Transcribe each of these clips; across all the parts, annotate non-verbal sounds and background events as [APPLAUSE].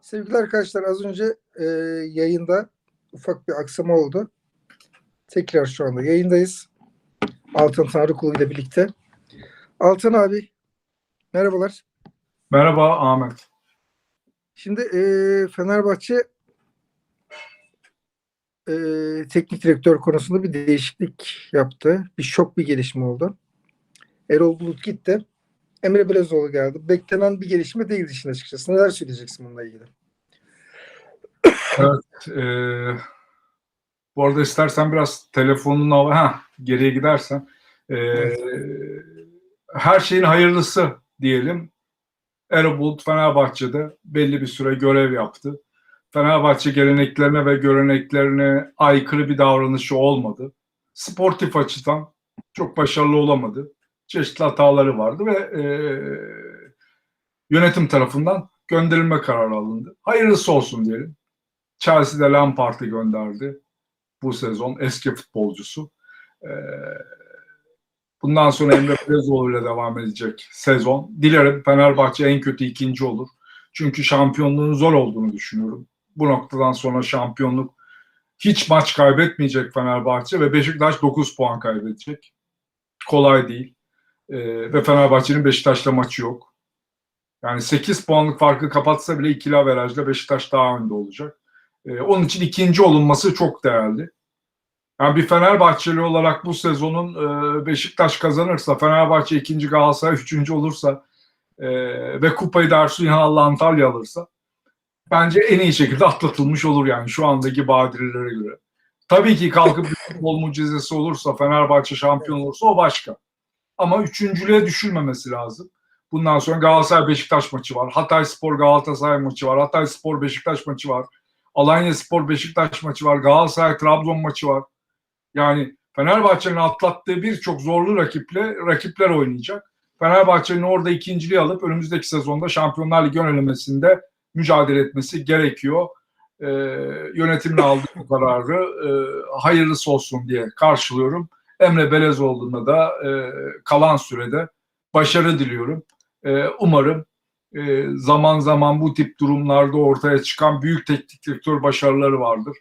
Sevgili arkadaşlar az önce e, yayında ufak bir aksama oldu. Tekrar şu anda yayındayız. Altan Tanrıkulu ile birlikte. Altan abi merhabalar. Merhaba Ahmet. Şimdi e, Fenerbahçe e, teknik direktör konusunda bir değişiklik yaptı. Bir şok bir gelişme oldu. Erol Bulut gitti. Emre Belezoğlu geldi. Beklenen bir gelişme değildi işin açıkçası. Neler söyleyeceksin bununla ilgili? Evet, e, bu arada istersen biraz telefonun al ha geriye gidersen e, her şeyin hayırlısı diyelim. Erol Bulut Fenerbahçe'de belli bir süre görev yaptı. Fenerbahçe geleneklerine ve göreneklerine aykırı bir davranışı olmadı. Sportif açıdan çok başarılı olamadı. Çeşitli hataları vardı ve e, yönetim tarafından gönderilme kararı alındı. Hayırlısı olsun diyelim. Chelsea'de Lampard'ı gönderdi bu sezon eski futbolcusu. Ee, bundan sonra Emre Belezoğlu ile devam edecek sezon. Dilerim Fenerbahçe en kötü ikinci olur. Çünkü şampiyonluğun zor olduğunu düşünüyorum. Bu noktadan sonra şampiyonluk hiç maç kaybetmeyecek Fenerbahçe ve Beşiktaş 9 puan kaybedecek. Kolay değil. Ee, ve Fenerbahçe'nin Beşiktaş'la maçı yok. Yani 8 puanlık farkı kapatsa bile ikili averajla Beşiktaş daha önde olacak. Ee, onun için ikinci olunması çok değerli. Yani bir Fenerbahçeli olarak bu sezonun e, Beşiktaş kazanırsa, Fenerbahçe ikinci Galatasaray üçüncü olursa e, ve kupayı da Ersun Antalya alırsa bence en iyi şekilde atlatılmış olur yani şu andaki badirelere göre. Tabii ki kalkıp bir [LAUGHS] futbol mucizesi olursa, Fenerbahçe şampiyon olursa o başka. Ama üçüncülüğe düşülmemesi lazım. Bundan sonra Galatasaray Beşiktaş maçı var. Hatay Spor Galatasaray maçı var. Hatay Spor Beşiktaş maçı var. Alanya Spor Beşiktaş maçı var. Galatasaray Trabzon maçı var. Yani Fenerbahçe'nin atlattığı birçok zorlu rakiple rakipler oynayacak. Fenerbahçe'nin orada ikinciliği alıp önümüzdeki sezonda Şampiyonlar Ligi önelemesinde mücadele etmesi gerekiyor. Ee, yönetimin aldığı bu kararı e, hayırlısı olsun diye karşılıyorum. Emre Belezoğlu'na da e, kalan sürede başarı diliyorum. E, umarım e, zaman zaman bu tip durumlarda ortaya çıkan büyük teknik direktör başarıları vardır.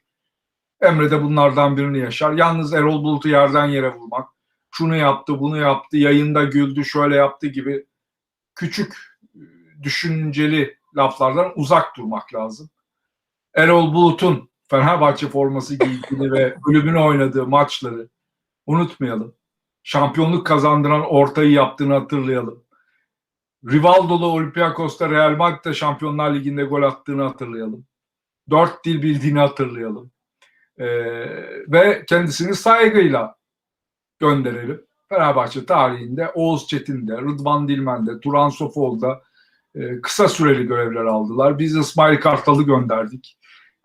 Emre de bunlardan birini yaşar. Yalnız Erol Bulut'u yerden yere vurmak, şunu yaptı, bunu yaptı, yayında güldü, şöyle yaptı gibi küçük düşünceli laflardan uzak durmak lazım. Erol Bulut'un Fenerbahçe forması giydiğini ve kulübünü oynadığı maçları unutmayalım. Şampiyonluk kazandıran ortayı yaptığını hatırlayalım. Rivaldo'lu Olympiakos'ta Real Madrid'de Şampiyonlar Ligi'nde gol attığını hatırlayalım. Dört dil bildiğini hatırlayalım. Ee, ve kendisini saygıyla gönderelim. Fenerbahçe tarihinde Oğuz Çetin'de, Rıdvan Dilmen'de, Turan Sofoğlu'da e, kısa süreli görevler aldılar. Biz İsmail Kartal'ı gönderdik.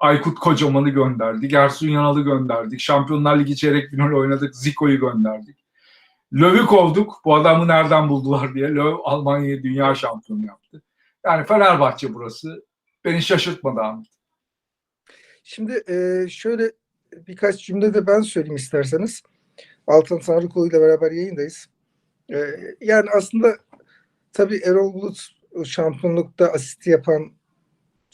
Aykut Kocaman'ı gönderdik. Ersun Yanal'ı gönderdik. Şampiyonlar Ligi çeyrek final oynadık. Zico'yu gönderdik. Löw'ü kovduk. Bu adamı nereden buldular diye. Löw Almanya'yı dünya şampiyonu yaptı. Yani Fenerbahçe burası. Beni şaşırtmadı Ahmet. Şimdi e, şöyle birkaç cümle de ben söyleyeyim isterseniz. Altan Tanrıkulu ile beraber yayındayız. E, yani aslında tabii Erol Bulut şampiyonlukta asist yapan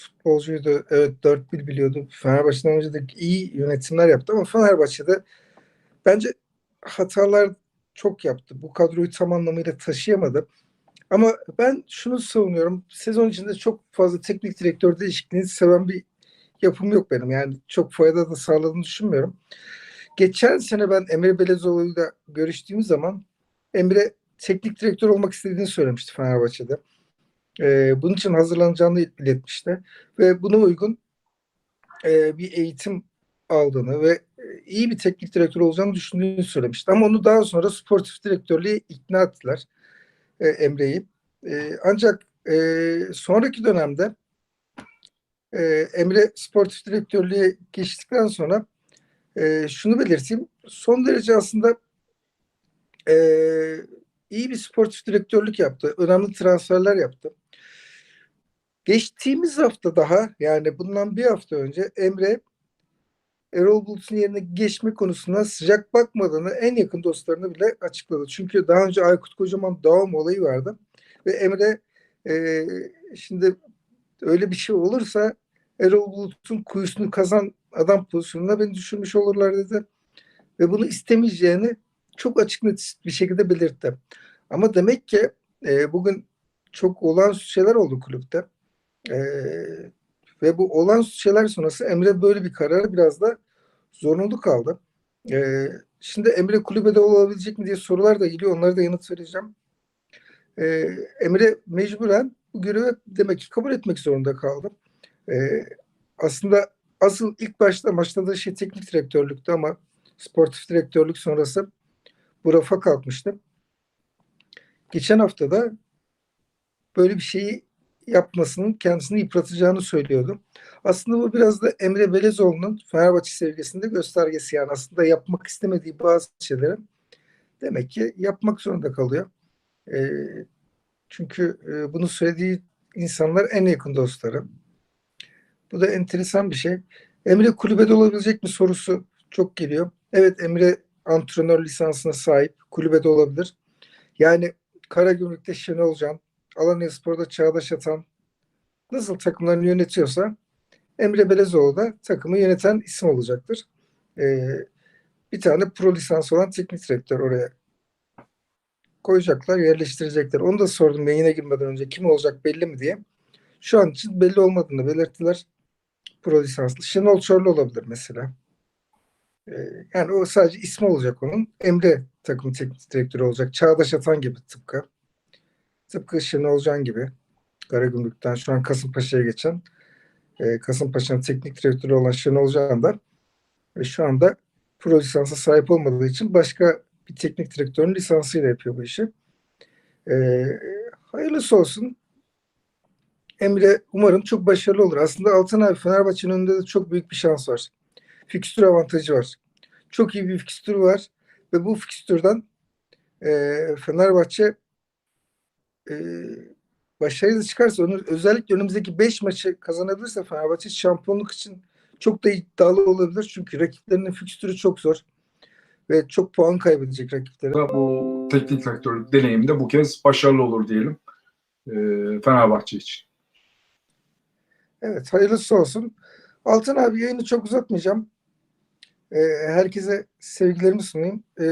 futbolcuydu. Evet 4-1 biliyordu. Fenerbahçe'den önce de iyi yönetimler yaptı ama Fenerbahçe'de bence hatalar çok yaptı. Bu kadroyu tam anlamıyla taşıyamadı. Ama ben şunu savunuyorum. Sezon içinde çok fazla teknik direktör değişikliğini seven bir yapım yok benim. Yani çok fayda da sağladığını düşünmüyorum. Geçen sene ben Emre Belezoğlu'yla görüştüğüm zaman Emre teknik direktör olmak istediğini söylemişti Fenerbahçe'de. Ee, bunun için hazırlanacağını iletmişti. Ve buna uygun e, bir eğitim aldığını ve iyi bir teknik direktör olacağını düşündüğünü söylemişti. Ama onu daha sonra sportif direktörlüğe ikna ettiler e, Emre'yi. E, ancak e, sonraki dönemde e, Emre sportif direktörlüğe geçtikten sonra e, şunu belirteyim. Son derece aslında e, iyi bir sportif direktörlük yaptı. Önemli transferler yaptı. Geçtiğimiz hafta daha yani bundan bir hafta önce Emre Erol Bulut'un yerine geçme konusunda sıcak bakmadığını en yakın dostlarına bile açıkladı. Çünkü daha önce Aykut Kocaman dağım olayı vardı. Ve Emre e, şimdi öyle bir şey olursa Erol Bulut'un kuyusunu kazan adam pozisyonuna beni düşürmüş olurlar dedi. Ve bunu istemeyeceğini çok açık net bir şekilde belirtti. Ama demek ki e, bugün çok olağanüstü şeyler oldu kulüpte. E, ve bu olağanüstü şeyler sonrası Emre böyle bir kararı biraz da zorunlu kaldı. E, şimdi Emre kulübede olabilecek mi diye sorular da geliyor. Onlara da yanıt vereceğim. E, Emre mecburen bu görevi demek ki kabul etmek zorunda kaldı. E, aslında asıl ilk başta başladığı şey teknik direktörlüktü ama sportif direktörlük sonrası bu rafa kalkmıştı. Geçen hafta da böyle bir şeyi yapmasının kendisini yıpratacağını söylüyordu. Aslında bu biraz da Emre Belezoğlu'nun Fenerbahçe sevgisinde göstergesi yani aslında yapmak istemediği bazı şeyleri demek ki yapmak zorunda kalıyor. E, çünkü e, bunu söylediği insanlar en yakın dostları. Bu da enteresan bir şey. Emre kulübede olabilecek mi sorusu çok geliyor. Evet Emre antrenör lisansına sahip. Kulübede olabilir. Yani Karagümrük'te Şenol Can, Alanya Spor'da Çağdaş Atan nasıl takımlarını yönetiyorsa Emre Belezoğlu da takımı yöneten isim olacaktır. Ee, bir tane pro lisans olan teknik direktör oraya koyacaklar, yerleştirecekler. Onu da sordum yayına girmeden önce kim olacak belli mi diye. Şu an için belli olmadığını belirttiler. Pro lisanslı. Şenol Çorlu olabilir mesela. Ee, yani o sadece ismi olacak onun. Emre takım teknik direktörü olacak. Çağdaş Atan gibi tıpkı. Tıpkı Şenol Can gibi. Karagümrük'ten şu an Kasımpaşa'ya geçen e, Kasımpaşa'nın teknik direktörü olan Şenol Can da e, şu anda pro lisansa sahip olmadığı için başka bir teknik direktörün lisansıyla yapıyor bu işi. E, hayırlısı olsun. Emre umarım çok başarılı olur. Aslında Altan abi Fenerbahçe'nin önünde de çok büyük bir şans var. Fikstür avantajı var. Çok iyi bir fikstür var ve bu fikstürden e, Fenerbahçe e, başarıyla çıkarsa onu özellikle önümüzdeki 5 maçı kazanabilirse Fenerbahçe şampiyonluk için çok da iddialı olabilir. Çünkü rakiplerinin fikstürü çok zor ve çok puan kaybedecek rakiplere. Bu teknik direktörlük deneyimi de bu kez başarılı olur diyelim e, Fenerbahçe için. Evet hayırlısı olsun. Altan abi yayını çok uzatmayacağım. Ee, herkese sevgilerimi sunayım. Ee,